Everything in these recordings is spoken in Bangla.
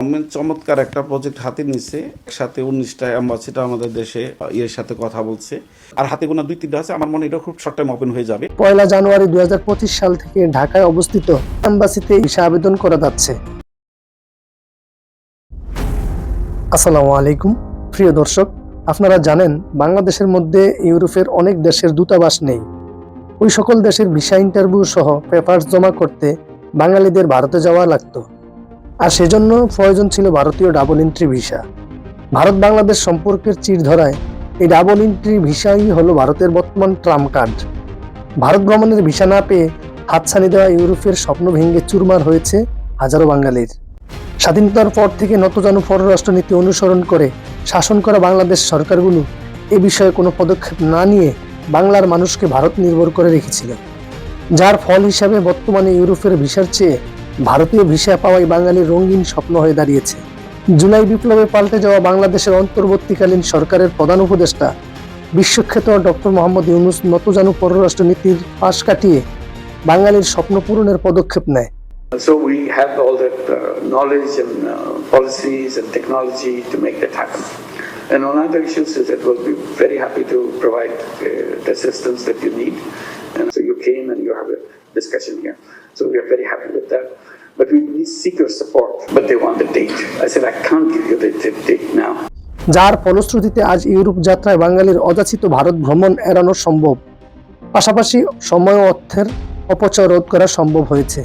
গভর্নমেন্ট চমৎকার একটা প্রজেক্ট হাতে নিচ্ছে একসাথে উনিশটা অ্যাম্বাসিটা আমাদের দেশে ইয়ের সাথে কথা বলছে। আর হাতে গোনা দুই, তিনটা আছে। আমার মনে এটা খুব শর্ট টাইম ওপেন হয়ে যাবে। পয়লা জানুয়ারি দুই সাল থেকে ঢাকায় অবস্থিত এম্বাসিতে ভিসা আবেদন করা যাচ্ছে। আসসালামু আলাইকুম। প্রিয় দর্শক, আপনারা জানেন, বাংলাদেশের মধ্যে ইউরোপের অনেক দেশের দূতাবাস নেই। ওই সকল দেশের ভিসা ইন্টারভিউ সহ পেপার জমা করতে বাঙালিদের ভারতে যাওয়া লাগতো। আর সেজন্য প্রয়োজন ছিল ভারতীয় double entry visa Bharat Bangladesh সম্পর্কের চির ধরায় এই ডাবল এন্ট্রি ভিসাই হলো ভারতের বর্তমান ট্রাম্প কার্ড ভারত ভ্রমণের ভিসা না পেয়ে হাতছানি দেওয়া ইউরোপের স্বপ্ন ভেঙে চুরমার হয়েছে হাজারো বাঙালির। স্বাধীনতার পর থেকে নতজানু পররাষ্ট্রনীতি অনুসরণ করে শাসন করা বাংলাদেশ সরকারগুলো এ বিষয়ে কোনো পদক্ষেপ না নিয়ে বাংলার মানুষকে ভারত নির্ভর করে রেখেছিল। যার ফল হিসাবে বর্তমানে ইউরোপের ভিসার চেয়ে ভারতীয় ভিসা পাওয়াই বাঙালির রঙিন স্বপ্ন হয়ে দাঁড়িয়েছে জুলাই বিপ্লবে পাল্টে যাওয়া বাংলাদেশের অন্তর্বর্তীকালীন সরকারের প্রধান উপদেষ্টা বিশ্বখ্যাত ডক্টর মোহাম্মদ ইউনুস নতজানু পররাষ্ট্রনীতির পাশ কাটিয়ে বাঙালির স্বপ্ন পূরণের পদক্ষেপ নেয় So we have all that uh, knowledge and uh, policies and technology to make that happen. And on other issues is that we'll be very happy to provide uh, the assistance that you need. Came and you have a discussion here. So we are very happy with that. But we need seek your support. But they want the date. I said, I can't give you the, the date now. যার ফলশ্রুতিতে আজ ইউরোপ যাত্রায় বাঙালির অযাচিত ভারত ভ্রমণ এড়ানো সম্ভব পাশাপাশি সময় অর্থের অপচয় রোধ করা সম্ভব হয়েছে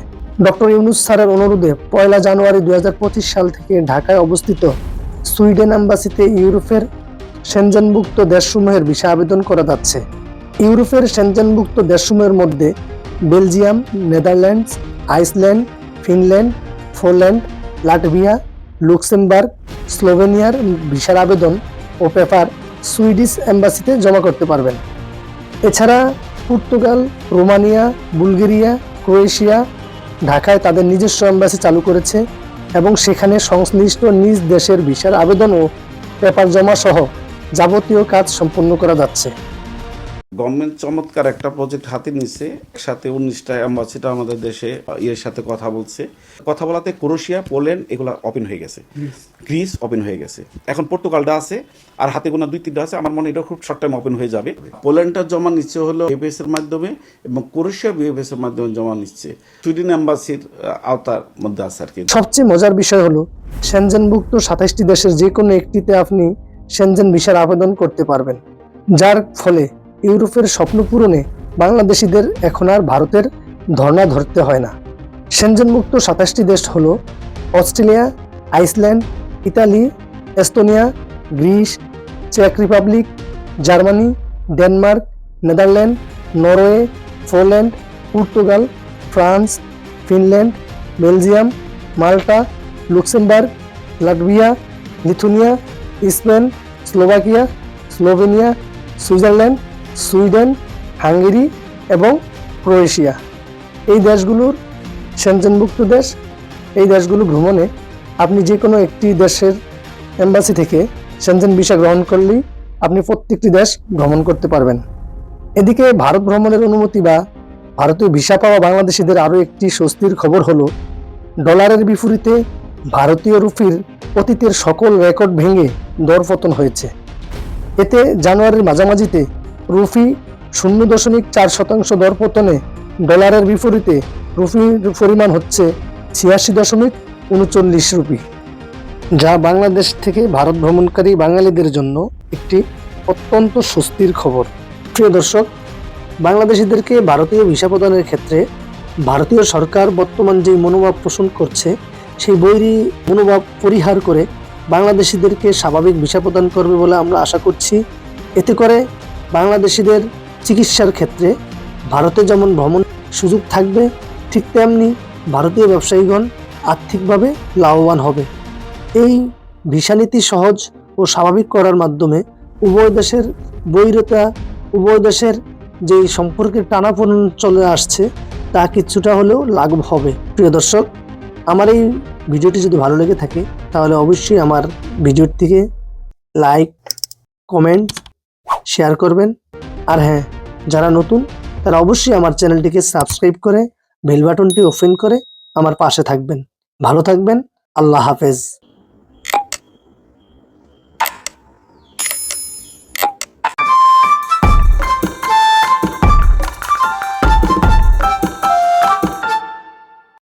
ডক্টর ইউনুস স্যারের অনুরোধে পয়লা জানুয়ারি দুই হাজার পঁচিশ সাল থেকে ঢাকায় অবস্থিত সুইডেন অ্যাম্বাসিতে ইউরোপের সেনজেনভুক্ত দেশসমূহের ভিসা আবেদন করা যাচ্ছে ইউরোপের সেনজেনভুক্ত দেশসমূহের মধ্যে Belgium, Netherlands, Iceland, Finland Poland Latvia, Luxembourg, স্লোভেনিয়ার ভিসার আবেদন ও পেপার সুইডিশ এম্বাসিতে জমা করতে পারবেন। এছাড়া পর্তুগাল, রোমানিয়া, বুলগেরিয়া, ক্রোয়েশিয়া ঢাকায় তাদের নিজস্ব এম্বাসি চালু করেছে এবং সেখানে সংশ্লিষ্ট নিজ দেশের ভিসার আবেদন ও পেপার জমা সহ যাবতীয় কাজ সম্পন্ন করা যাচ্ছে। গভর্নমেন্ট চমৎকার একটা প্রজেক্ট হাতে নিচ্ছে একসাথে উনিশটা অ্যাম্বাসিটা আমাদের দেশে ইয়ের সাথে কথা বলছে। কথা বলাতে ক্রোশিয়া পোল্যান্ড এগুলো ওপেন হয়ে গেছে। গ্রিস ওপেন হয়ে গেছে। এখন পর্তুগালটা আছে আর হাতে গোনা দুই তিনটা আছে। আমার মনে এটা খুব শর্ট টাইম ওপেন হয়ে যাবে। পোল্যান্ডটা জমা নিচ্ছে হলো বিএফএস এর মাধ্যমে এবং ক্রোশিয়া বিএফএস এর মাধ্যমে জমা নিচ্ছে। সুইডেন অ্যাম্বাসির আওতার মধ্যে আছে আর কি। সবচেয়ে মজার বিষয় হলো সেনজেনভুক্ত সাতাশটি দেশের যে কোনো একটিতে আপনি সেনজেন ভিসার আবেদন করতে পারবেন। যার ফলে ইউরোপের স্বপ্ন পূরণে বাংলাদেশিদের এখন আর ভারতের ধর্ণা ধরতে হয় না। সেনজেনমুক্ত সাতাশটি দেশ হলো Australia, Iceland, Italy, Estonia, Greece, check Republic, Germany, Denmark, Netherland, Norway, Poland, Portugal, France, Finland, Belgium, Malta, Luxembourg, Latvia, Lithuania, Spain, Slovakia, Slovenia, Switzerland Sweden, Hungary এবং ক্রোয়েশিয়া। এই দেশগুলোর সেনজেনভুক্ত দেশ, এই দেশগুলো ভ্রমণে আপনি যে কোনো একটি দেশের এম্বাসি থেকে সেনজেন ভিসা গ্রহণ করলেই আপনি প্রত্যেকটি দেশ ভ্রমণ করতে পারবেন। এদিকে ভারত ভ্রমণের অনুমতি বা ভারতীয় ভিসা পাওয়া বাংলাদেশিদের আরও একটি স্বস্তির খবর হলো, ডলারের বিপরীতে ভারতীয় রুপির অতীতের সকল রেকর্ড ভেঙে দরপতন হয়েছে। এতে জানুয়ারির মাঝামাঝিতে রুফি শূন্য দশমিক চার শতাংশ দরপতনে ডলারের বিপরীতে রুপির পরিমাণ হচ্ছে ছিয়াশি দশমিক উনচল্লিশ রুপি, যা বাংলাদেশ থেকে ভারত ভ্রমণকারী বাঙালিদের জন্য একটি অত্যন্ত স্বস্তির খবর। প্রিয় দর্শক, বাংলাদেশিদেরকে ভারতীয় ভিসা প্রদানের ক্ষেত্রে ভারতীয় সরকার বর্তমান যে মনোভাব পোষণ করছে, সেই বৈরী মনোভাব পরিহার করে বাংলাদেশিদেরকে স্বাভাবিক ভিসা প্রদান করবে বলে আমরা আশা করছি। এতে করে বাংলাদেশিদের চিকিৎসার ক্ষেত্রে ভারতে যেমন ভ্রমণ সুযোগ থাকবে, ঠিক তেমনি ভারতীয় ব্যবসায়ীগণ আর্থিকভাবে লাভবান হবে। এই ভিসা নীতি সহজ ও স্বাভাবিক করার মাধ্যমে উভয় দেশের বৈরতা উভয় দেশের যে সম্পর্কের টানাপোড়েন চলে আসছে, তা কিছুটা হলেও লাঘব হবে। প্রিয় দর্শক, আমার এই ভিডিওটি যদি ভালো লেগে থাকে, তাহলে অবশ্যই আমার ভিডিওর থেকে লাইক, কমেন্ট শেয়ার করবেন। আর হ্যাঁ যারা নতুন, তারা অবশ্যই আমার চ্যানেলটিকে সাবস্ক্রাইব করে, বেল বাটনটি ওপেন করে আমার পাশে থাকবেন। ভালো থাকবেন, আল্লাহ হাফেজ।